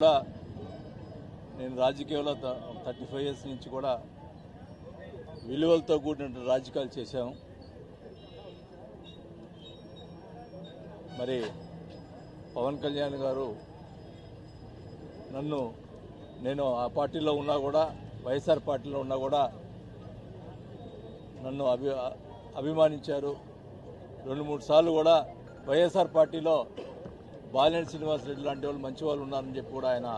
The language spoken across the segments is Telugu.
కూడా నేను రాజకీయంలో థర్టీ ఫైవ్ ఇయర్స్ నుంచి కూడా విలువలతో కూడిన రాజకీయాలు చేశాము మరి పవన్ కళ్యాణ్ గారు నన్ను నేను ఆ పార్టీలో ఉన్నా కూడా వైఎస్ఆర్ పార్టీలో ఉన్నా కూడా నన్ను అభి అభిమానించారు. రెండు మూడు సార్లు కూడా వైఎస్ఆర్ పార్టీలో బాలినేని శ్రీనివాసరెడ్డి లాంటి వాళ్ళు మంచి వాళ్ళు ఉన్నారని చెప్పి కూడా ఆయన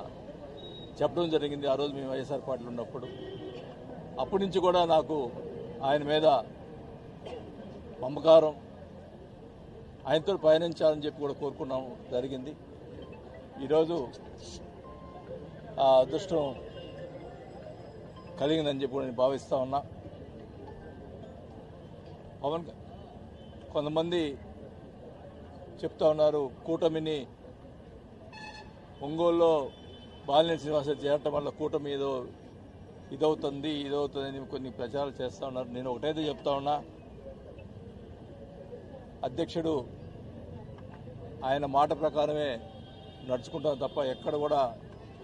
చెప్పడం జరిగింది. ఆ రోజు మేము వైఎస్ఆర్ పార్టీలో ఉన్నప్పుడు. అప్పటి నుంచి కూడా నాకు ఆయన మీద మమకారం ఆయనతో పయనించాలని చెప్పి కూడా కోరుకున్నాం. జరిగింది. ఈరోజు ఆ అదృష్టం కలిగిందని చెప్పి నేను భావిస్తా ఉన్నా. పవన్ కొంతమంది చెప్తా ఉన్నారు. కూటమిని ఒంగోలులో బాలినేని శ్రీనివాసరెడ్డి చేరటం వల్ల కూటమి ఏదో ఇదవుతుంది ఇదవుతుంది అని కొన్ని ప్రచారాలు చేస్తూ ఉన్నారు. నేను ఒకటైతే చెప్తా ఉన్నా. అధ్యక్షుడు ఆయన మాట ప్రకారమే నడుచుకుంటాం తప్ప ఎక్కడ కూడా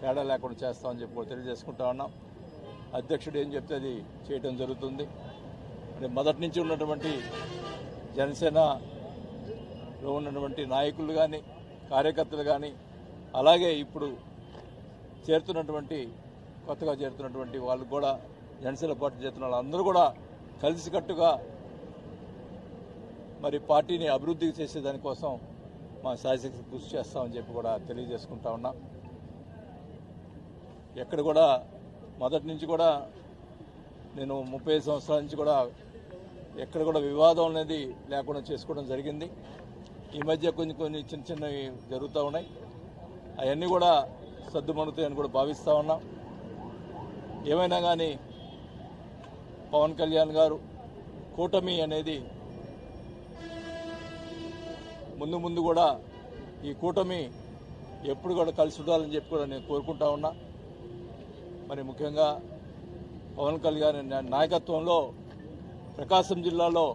తేడా లేకుండా చేస్తామని చెప్పి కూడా తెలియజేసుకుంటా ఉన్నాం. అధ్యక్షుడు ఏం చెప్తే అది చేయటం జరుగుతుంది. మరి మొదటి నుంచి ఉన్నటువంటి జనసేన లో ఉన్నటువంటి నాయకులు కానీ కార్యకర్తలు కానీ అలాగే ఇప్పుడు చేరుతున్నటువంటి కొత్తగా చేరుతున్నటువంటి వాళ్ళు కూడా జనసేన పార్టీ చేరుతున్న వాళ్ళందరూ కూడా కలిసికట్టుగా మరి పార్టీని అభివృద్ధి చేసే దానికోసం మా శాశక్తి కృషి చేస్తామని చెప్పి కూడా తెలియజేసుకుంటా ఉన్నా. ఎక్కడ కూడా మొదటి నుంచి కూడా నేను ముప్పై సంవత్సరాల నుంచి కూడా ఎక్కడ కూడా వివాదం అనేది లేకుండా చేసుకోవడం జరిగింది. ఈ మధ్య కొన్ని కొన్ని చిన్న చిన్నవి జరుగుతూ ఉన్నాయి. అవన్నీ కూడా సర్దుమణుతాయని కూడా భావిస్తూ ఉన్నాం. ఏమైనా కానీ పవన్ కళ్యాణ్ గారు కూటమి అనేది ముందు ముందు కూడా ఈ కూటమి ఎప్పుడు కూడా కలిసి ఉండాలని చెప్పి కూడా నేను కోరుకుంటా ఉన్నా. మరి ముఖ్యంగా పవన్ కళ్యాణ్ నాయకత్వంలో ప్రకాశం జిల్లాలో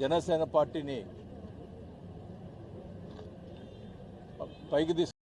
జనసేన పార్టీని పైకి తీసుకు